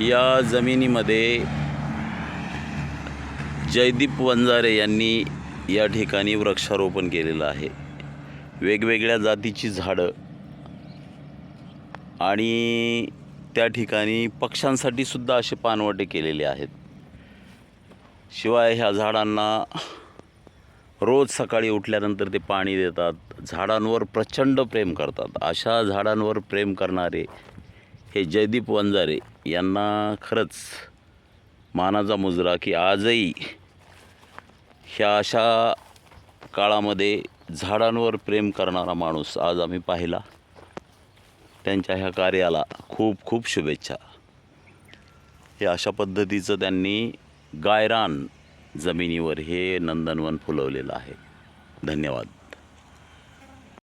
या जमिनीमध्ये जयदीप वंजारे यांनी या ठिकाणी वृक्षारोपण केलेलं आहे. वेगवेगळ्या जातीची झाडं आणि त्या ठिकाणी पक्ष्यांसाठी सुद्धा असे पानवटे केलेले आहेत. शिवाय ह्या झाडांना रोज सकाळी उठल्यानंतर ते पाणी देतात झाडांवर प्रचंड प्रेम करतात. अशा झाडांवर प्रेम करणारे हे जयदीप वंजारे यांना खरंच मानाचा मुजरा की आजही ह्या अशा काळामध्ये झाडांवर प्रेम करणारा माणूस आज आम्ही पाहिला. त्यांच्या ह्या कार्याला खूप खूप शुभेच्छा. हे अशा पद्धतीचं त्यांनी गायरान जमिनीवर हे नंदनवन फुलवलेलं आहे. धन्यवाद.